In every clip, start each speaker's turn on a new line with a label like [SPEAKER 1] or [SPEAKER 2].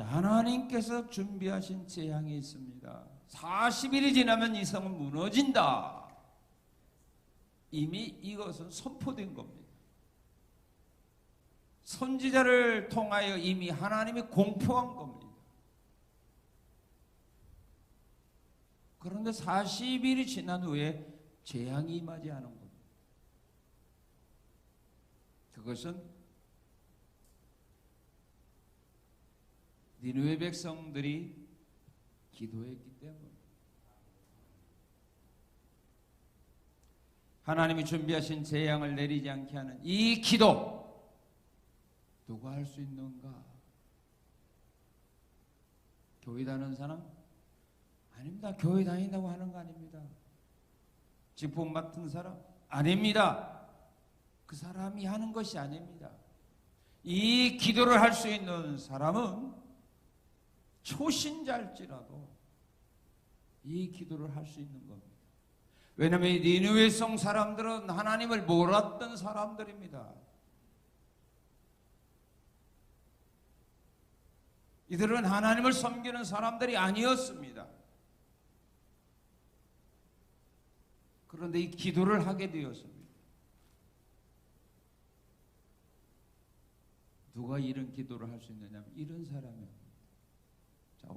[SPEAKER 1] 자, 하나님께서 준비하신 재앙이 있습니다. 40일이 지나면 이 성은 무너진다. 이미 이것은 선포된 겁니다. 선지자를 통하여 이미 하나님이 공포한 겁니다. 그런데 40일이 지난 후에 재앙이 임하지 않은 겁니다. 그것은 니누의 백성들이 기도했기 때문에 하나님이 준비하신 재앙을 내리지 않게 하는 이 기도 누가 할 수 있는가? 교회 다니는 사람? 아닙니다. 교회 다닌다고 하는 거 아닙니다. 직분 맡은 사람? 아닙니다. 그 사람이 하는 것이 아닙니다. 이 기도를 할 수 있는 사람은 초신자일지라도 이 기도를 할 수 있는 겁니다. 왜냐하면 니누의 성 사람들은 하나님을 몰랐던 사람들입니다. 이들은 하나님을 섬기는 사람들이 아니었습니다. 그런데 이 기도를 하게 되었습니다. 누가 이런 기도를 할 수 있느냐? 이런 사람이요.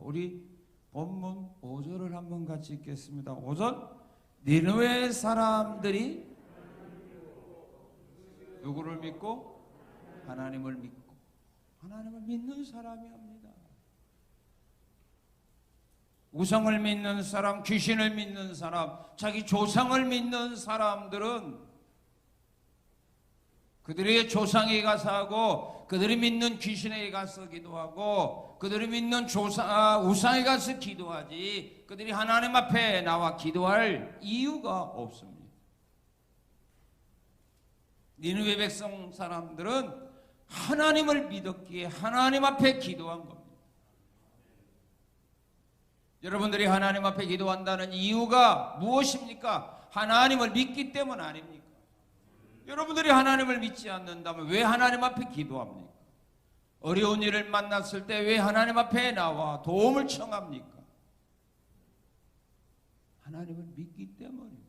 [SPEAKER 1] 자, 우리 본문 5절을 한번 같이 읽겠습니다. 5절. 니느웨 사람들이 누구를 믿고 하나님을 믿고 하나님을 믿는 사람이 합니다. 우상을 믿는 사람, 귀신을 믿는 사람, 자기 조상을 믿는 사람들은 그들의 조상에 가서 하고 그들이 믿는 귀신에 가서 기도하고 그들이 믿는 조상, 아, 우상에 가서 기도하지 그들이 하나님 앞에 나와 기도할 이유가 없습니다. 니느웨 백성 사람들은 하나님을 믿었기에 하나님 앞에 기도한 겁니다. 여러분들이 하나님 앞에 기도한다는 이유가 무엇입니까? 하나님을 믿기 때문 아닙니까? 여러분들이 하나님을 믿지 않는다면 왜 하나님 앞에 기도합니까? 어려운 일을 만났을 때 왜 하나님 앞에 나와 도움을 청합니까? 하나님을 믿기 때문입니다.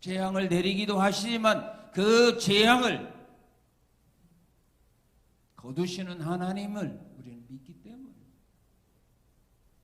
[SPEAKER 1] 재앙을 내리기도 하시지만 그 재앙을 거두시는 하나님을 우리는 믿기